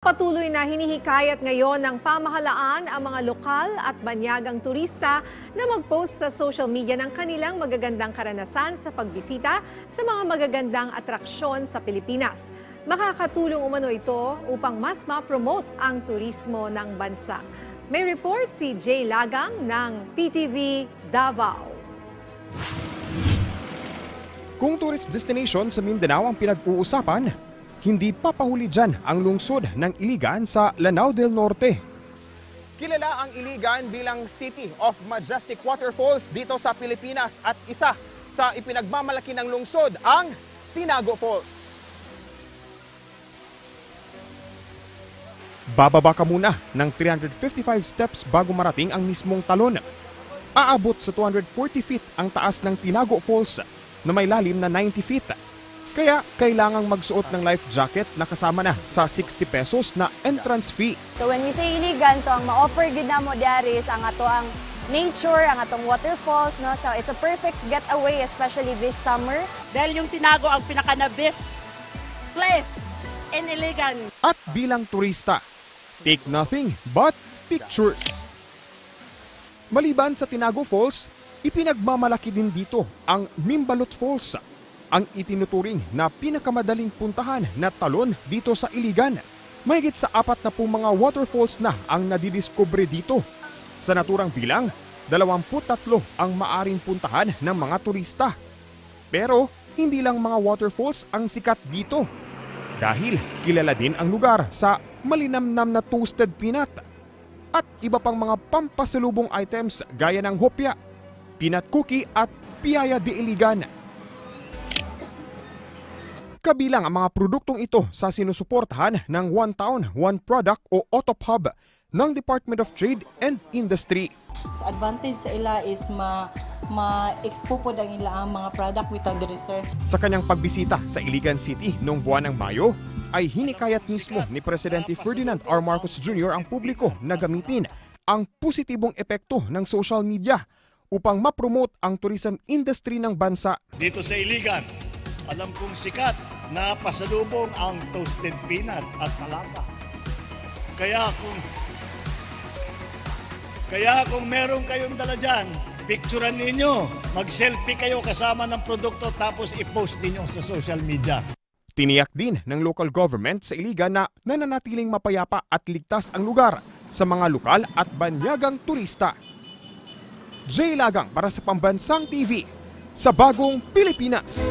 Patuloy na hinihikayat ngayon ng pamahalaan ang mga lokal at banyagang turista na mag-post sa social media ng kanilang magagandang karanasan sa pagbisita sa mga magagandang atraksyon sa Pilipinas. Makakatulong umano ito upang mas ma-promote ang turismo ng bansa. May report si Jay Lagang ng PTV Davao. Kung tourist destination sa Mindanao ang pinag-uusapan, hindi papahuli dyan ang lungsod ng Iligan sa Lanao del Norte. Kilala ang Iligan bilang City of Majestic Waterfalls dito sa Pilipinas at isa sa ipinagmamalaki ng lungsod ang Tinago Falls. Bababa ka muna ng 355 steps bago marating ang mismong talon. Aabot sa 240 feet ang taas ng Tinago Falls na may lalim na 90 feet. Kaya kailangang magsuot ng life jacket na kasama na sa 60 pesos na entrance fee. So when we say iligan, so ang ma-offer gid namo diari is ang ato ang nature, ang atong waterfalls, no? So it's a perfect getaway especially this summer. Dahil yung tinago ang pinaka-best place in Iligan. At bilang turista, take nothing but pictures. Maliban sa Tinago Falls, ipinagmamalaki din dito ang Mimbalot Falls, ang itinuturing na pinakamadaling puntahan na talon dito sa Iligan. Mahigit sa apat na pong mga waterfalls na ang nadidiskubre dito. Sa naturang bilang, 23 ang maaring puntahan ng mga turista. Pero hindi lang mga waterfalls ang sikat dito. Dahil kilala din ang lugar sa malinamnam na toasted peanut at iba pang mga pampasalubong items gaya ng hopya, peanut cookie at piyaya de iligan. Kabilang ang mga produktong ito sa sinusuportahan ng One Town, One Product o OTOP Hub ng Department of Trade and Industry. So advantage sa ila is ma ma-expo po ang ila ang mga product without the reserve. Sa kanyang pagbisita sa Iligan City noong buwan ng Mayo, ay hinikayat mismo ni Presidente Ferdinand R. Marcos Jr. ang publiko na gamitin ang positibong epekto ng social media upang ma-promote ang tourism industry ng bansa. dito sa Iligan. Alam kong sikat na pasalubong ang toasted peanut at malata. Kaya kung kaya kung meron kayong dala dyan, picturean ninyo, mag-selfie kayo kasama ng produkto tapos i-post ninyo sa social media. Tiniyak din ng local government sa Iligan na nananatiling mapayapa at ligtas ang lugar sa mga lokal at banyagang turista. Jay Lagang para sa Pambansang TV sa Bagong Pilipinas.